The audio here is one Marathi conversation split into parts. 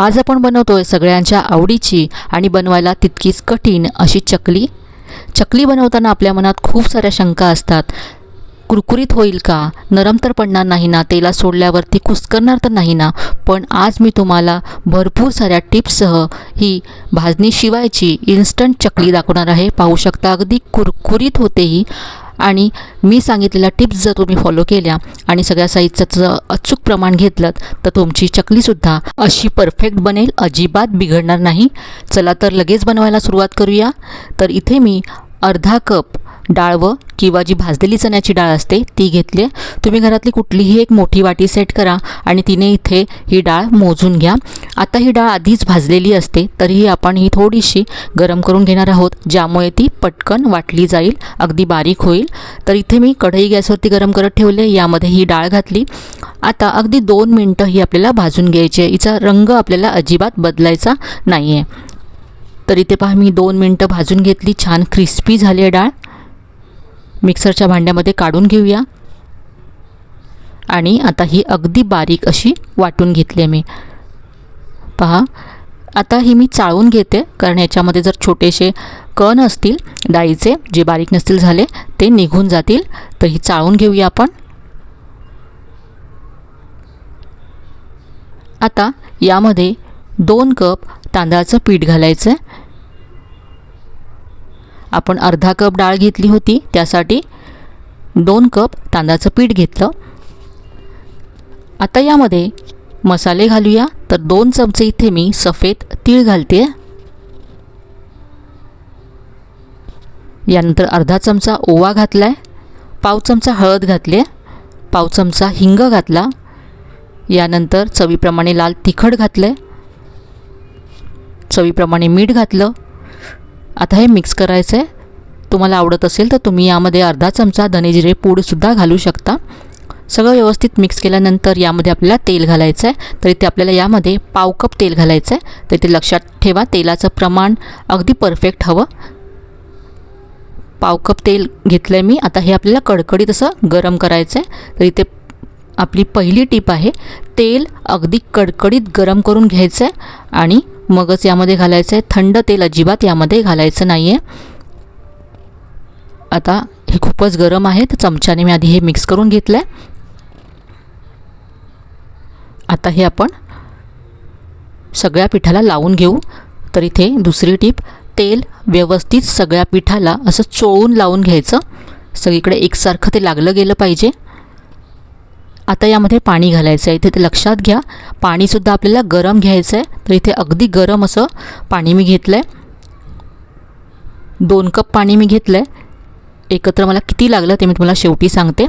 आज आपण बनवतोय सगळ्यांच्या आवडीची आणि बनवायला तितकीच कठीण अशी चकली. चकली बनवताना आपल्या मनात खूप साऱ्या शंका असतात. कुरकुरीत होईल का? नरम तर पडणार नाही ना तेला सोडल्यावरती कुस्करणार तर नाही ना? पण आज मी तुम्हाला भरपूर साऱ्या टिप्ससह ही भाजणी शिवायची इन्स्टंट चकली दाखवणार आहे. पाहू शकता अगदी कुरकुरीत होते ही आणि मी सांगितलेल्या टिप्स जर तुम्ही फॉलो केल्या आणि सगळ्या साईजचं अचूक प्रमाण घेतलं तर तुमची चकलीसुद्धा अशी परफेक्ट बनेल अजिबात बिघडणार नाही. चला तर लगेच बनवायला सुरुवात करूया. तर इथे मी अर्धा कप डाळ व किंवा जी भाजलेली चण्याची डाळ असते ती घेतली. आहे तुम्ही घरातली कुठलीही एक मोठी वाटी सेट करा आणि तिने इथे ही डाळ मोजून घ्या. आता ही डाळ आधीच भाजलेली असते तरीही आपण ही थोडीशी गरम करून घेणार आहोत ज्यामुळे ती पटकन वाटली जाईल अगदी बारीक होईल. तर इथे मी कढई गॅसवरती गरम करत ठेवले यामध्ये ही डाळ घातली. आता अगदी दोन मिनटं ही आपल्याला भाजून घ्यायची आहे. हिचा रंग आपल्याला अजिबात बदलायचा नाही आहे तर इथे पहा मी दोन मिनटं भाजून घेतली. छान क्रिस्पी झाली आहे डाळ. मिक्सरच्या भांड्यामध्ये काढून घेऊया. आणि आता ही अगदी बारीक अशी वाटून घेतली आहे मी. पहा आता ही मी चाळून घेते कारण याच्यामध्ये जर छोटेसे कण असतील डाळीचे जे बारीक नसतील झाले ते निघून जातील. तर ही चाळून घेऊया आपण. आता यामध्ये दोन कप तांदळाचं पीठ घालायचं आहे आपण अर्धा कप डाळ घेतली होती. त्यासाठी दोन कप तांदळाचं पीठ घेतलं. आता यामध्ये मसाले घालूया. तर दोन चमचे इथे मी सफेद तीळ घालते. यानंतर अर्धा चमचा ओवा घातला आहे पाव चमचा हळद घातली. आहे पाव चमचा हिंग घातला. यानंतर चवीप्रमाणे लाल तिखट घातलं आहे चवीप्रमाणे मीठ घातलं. आता हे मिक्स करायचं आहे तुम्हाला आवडत असेल तर तुम्ही यामध्ये अर्धा चमचा धनेजिरे पूडसुद्धा घालू शकता. सगळं व्यवस्थित मिक्स केल्यानंतर यामध्ये आपल्याला तेल घालायचं आहे तर इथे आपल्याला यामध्ये पाव कप तेल घालायचं आहे तर इथे लक्षात ठेवा तेलाचं प्रमाण अगदी परफेक्ट हवं. पाव कप तेल घेतलं आहे मी. आता हे आपल्याला कडकडीत असं गरम करायचं आहे तर इथे आपली पहिली टीप आहे. तेल अगदी कडकडीत गरम करून घ्यायचं आहे आणि मगच यामध्ये घालायचं आहे थंड तेल अजिबात यामध्ये घालायचं नाही आहे आता हे खूपच गरम आहे तर चमच्याने मी आधी हे मिक्स करून घेतलं आहे आता हे आपण सगळ्या पिठाला लावून घेऊ. तर इथे दुसरी टीप तेल व्यवस्थित सगळ्या पिठाला असं चोळून लावून घ्यायचं. सगळीकडे एकसारखं ते लागलं गेलं पाहिजे. आता यामध्ये पाणी घालायचं आहे इथे ते लक्षात घ्या. पाणीसुद्धा आपल्याला गरम घ्यायचं आहे तर इथे अगदी गरम असं पाणी मी घेतलं आहे दोन कप पाणी मी घेतलं आहे एकत्र मला किती लागलं ते मी तुम्हाला शेवटी सांगते.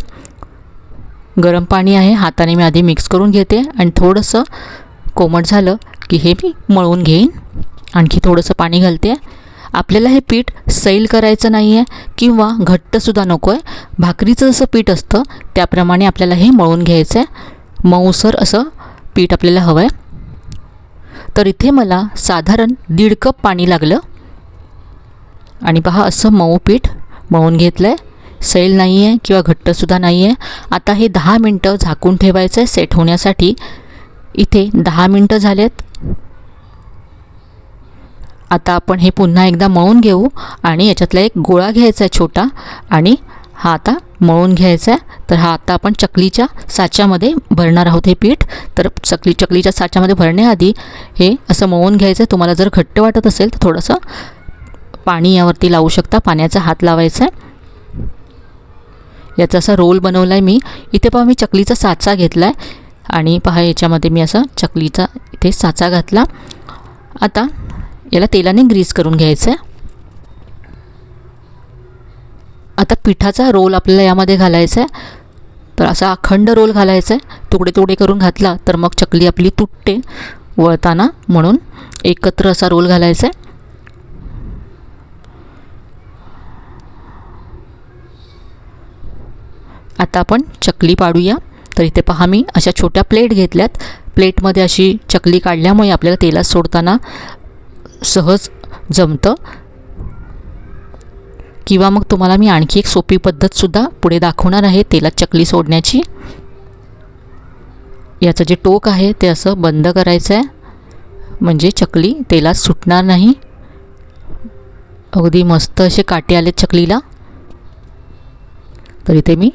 गरम पाणी आहे. हाताने मी आधी मिक्स करून घेते. आणि थोडंसं कोमट झालं की हे मी मळून घेईन. आणखी थोडंसं पाणी घालते. आपल्याला हे पीठ सैल करायचं नाही आहे किंवा घट्टसुद्धा नको आहे भाकरीचं जसं पीठ असतं त्याप्रमाणे आपल्याला हे मळून घ्यायचं आहे मऊसर असं पीठ आपल्याला हवं आहे तर इथे मला साधारण दीड कप पाणी लागलं. आणि पहा असं मऊ पीठ मळून घेतलं आहे सैल नाही आहे किंवा घट्टसुद्धा नाही आहे आता हे दहा मिनटं झाकून ठेवायचं आहे सेट होण्यासाठी. इथे दहा मिनटं झालेत. आता आपण हे पुन्हा एकदा मळून घेऊ आणि याच्यातला एक गोळा घ्यायचा आहे छोटा आणि हा आता मळून घ्यायचा आहे. तर हा आता आपण चकलीच्या साच्यामध्ये भरणार आहोत हे पीठ. तर चकली चकलीच्या साच्यामध्ये भरण्याआधी हे असं मळून घ्यायचं आहे. तुम्हाला जर घट्ट वाटत असेल तर थोडंसं पाणी यावरती लावू शकता. पाण्याचा हात लावायचा आहे. याचा असा रोल बनवला आहे मी. इथे पहा मी चकलीचा साचा घेतला आहे आणि पहा याच्यामध्ये मी असा चकलीचा इथे साचा घातला. आता याला तेलाने ग्रीस करून घ्यायचं आहे आता पिठाचा रोल आपल्याला यामध्ये घालायचा आहे तर असा अखंड रोल घालायचा आहे तुकडे तुकडे करून घातला तर मग चकली आपली तुटते वळताना म्हणून एकत्र असा रोल घालायचा आहे आता आपण चकली पाडूया. तर इथे पहा मी अशा छोट्या प्लेट घेतल्यात. प्लेटमध्ये अशी चकली काढल्यामुळे आपल्याला तेलात सोडताना सहज जमतं. किंवा मग तुम्हाला मी आणखी एक सोपी पद्धतसुद्धा पुढे दाखवणार आहे तेलात चकली सोडण्याची. याचं जे टोक आहे ते असं बंद करायचं आहे. म्हणजे चकली तेलात सुटणार नाही. अगदी मस्त असे काटे आलेत चकलीला. तर इथे मी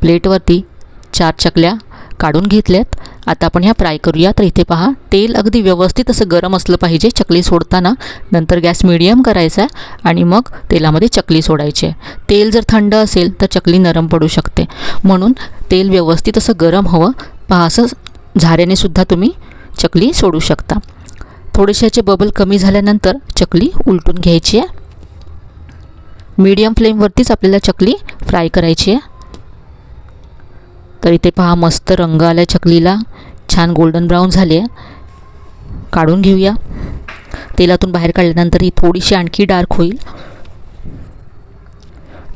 प्लेटवरती चार चकल्या काढून घेतल्यात. आता आपण ह्या फ्राय करूया. तर इथे पहा तेल अगदी व्यवस्थित असं गरम असलं पाहिजे चकली सोडताना. नंतर गॅस मिडियम करायचा आहे आणि मग तेलामध्ये चकली सोडायची. आहे तेल जर थंड असेल तर चकली नरम पडू शकते. म्हणून तेल व्यवस्थित असं गरम हवं. पहा असं झाऱ्याने सुद्धा तुम्ही चकली सोडू शकता. थोडेसे याचे बबल कमी झाल्यानंतर चकली उलटून घ्यायची आहे. मीडियम फ्लेमवरतीच आपल्याला चकली फ्राय करायची आहे. तर इथे पहा मस्त रंग आला चकलीला. छान गोल्डन ब्राऊन झाली आहे काढून घेऊया. तेलातून बाहेर काढल्यानंतर ही थोडीशी आणखी डार्क होईल.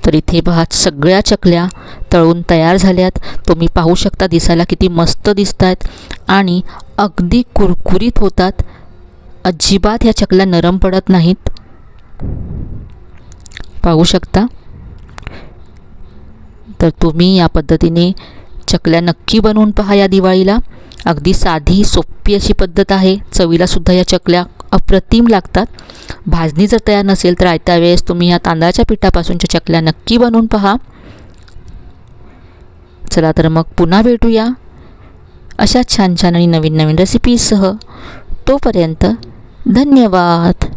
तर इथे पहा सगळ्या चकल्या तळून तयार झाल्यात. तुम्ही पाहू शकता दिसायला किती मस्त दिसत आहेत आणि अगदी कुरकुरीत होतात. अजिबात ह्या चकल्या नरम पडत नाहीत. पाहू शकता. तर तुम्ही या पद्धतीने चकल्या नक्की बनवून पहा या दिवाळीला. अगदी साधी सोपी अशी पद्धत आहे. चवीलासुद्धा या चकल्या अप्रतिम लागतात. भाजणी जर तयार नसेल तर आयत्या वेळेस तुम्ही या तांदळाच्या पिठापासूनच्या चकल्या नक्की बनवून पहा. चला तर मग पुन्हा भेटूया अशा छान छान आणि नवीन नवीन रेसिपीजसह तोपर्यंत धन्यवाद.